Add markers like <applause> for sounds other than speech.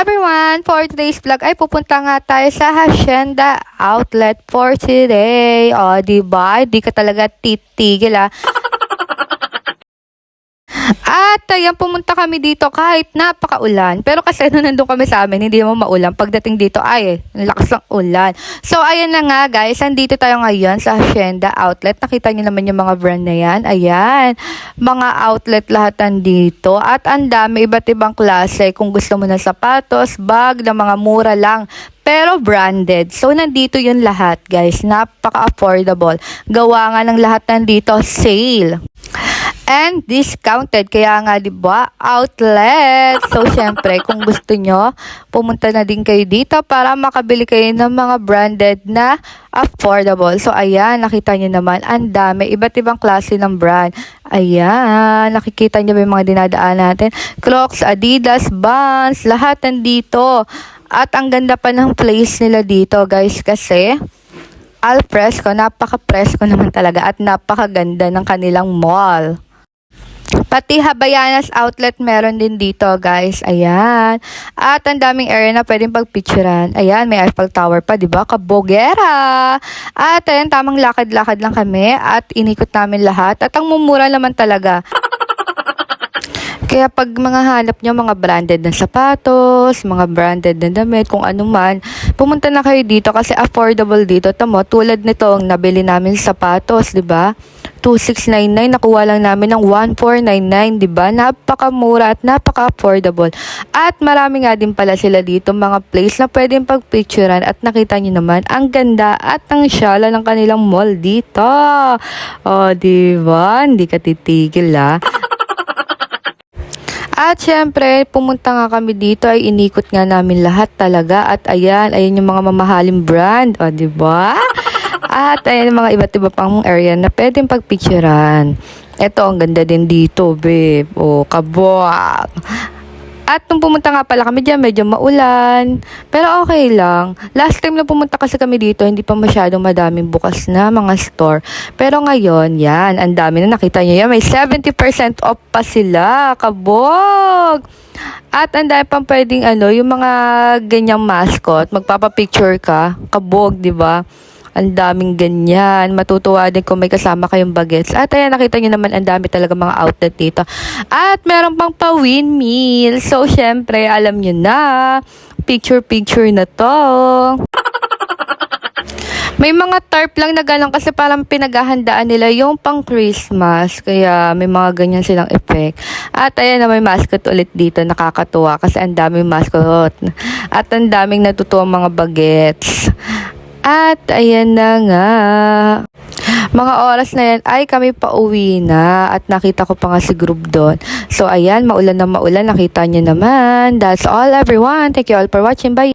everyone! For today's vlog ay pupunta nga tayo sa Hacienda Outlet for today. O, di ba? Di ka talaga titigil ah. At ayan, pumunta kami dito kahit napakaulan. Pero kasi nung nandun kami sa amin, hindi mo maulan. Pagdating dito, ay, ang lakas ng ulan. So, ayan na nga guys, andito tayo ngayon sa Hacienda Outlet. Nakita niyo naman yung mga brand na yan. Ayan, mga outlet lahat nandito. At ang dami, iba't ibang klase. Kung gusto mo ng sapatos, bag, na mga mura lang pero branded. So, nandito yun lahat, guys. Napaka-affordable. Gawa nga ng lahat nandito, sale and discounted. Kaya nga, di ba, outlet. So, syempre, kung gusto nyo, pumunta na din kayo dito para makabili kayo ng mga branded na affordable. So, ayan, nakita nyo naman, ang dami, iba't ibang klase ng brand. Ayan, nakikita nyo ba yung mga dinadaan natin? Crocs, Adidas, Vans, lahat nandito. At ang ganda pa ng place nila dito, guys, kasi al fresco, napaka-fresco naman talaga at napakaganda ng kanilang mall. Pati Habayanas Outlet meron din dito, guys. Ayan. At ang daming area na pwedeng pagpicturean. Ayan, may Eiffel Tower pa, di ba? Kabogera! At ayan, tamang lakad-lakad lang kami at inikot namin lahat. At ang mumura naman talaga. Kaya pag mga hanap nyo mga branded na sapatos, mga branded na damit, kung ano man, pumunta na kayo dito kasi affordable dito. Tamo, tulad nitong nabili namin sapatos, di ba? 2699 nakuha lang namin ng 1499, 'di ba? Napakamura at napaka-affordable. At marami nga din pala sila dito mga place na pwedeng pagpicturean at nakita niyo naman ang ganda at ang syala ng kanilang mall dito. Oh, 'di ba? Hindi ka titigil ah. At syempre, pumunta nga kami dito ay inikot nga namin lahat talaga. At ayan, ayan yung mga mamahaling brand. O, di ba? At ayan yung mga iba't iba pang area na pwedeng pagpicturean. Ito, ang ganda din dito, babe. O, kabwak. At nung pumunta nga pala kami dyan, medyo maulan. Pero okay lang. Last time na pumunta kasi kami dito, hindi pa masyadong madaming bukas na mga store. Pero ngayon, yan, ang dami na nakita nyo yan. May 70% off pa sila. Kabog! At ang dami pang pwedeng ano, yung mga ganyang mascot, magpapapicture ka. Kabog, di ba? Ang daming ganyan. Matutuwa din kung may kasama kayong bagets. At ayan, nakita nyo naman, ang dami talaga mga outlet dito. At meron pang pa-windmill. So, <laughs> syempre, alam nyo na. Picture-picture na to. May mga tarp lang na gano'n kasi parang pinaghahandaan nila yung pang Christmas. Kaya may mga ganyan silang effect. At ayan na may mascot ulit dito. Nakakatuwa kasi ang daming mascot. At ang daming natutuwang mga bagets. At ayan na nga. Mga oras na yan ay kami pa uwi na at nakita ko pa nga si group doon. So ayan, maulan na maulan, nakita niyo naman. That's all everyone. Thank you all for watching. Bye!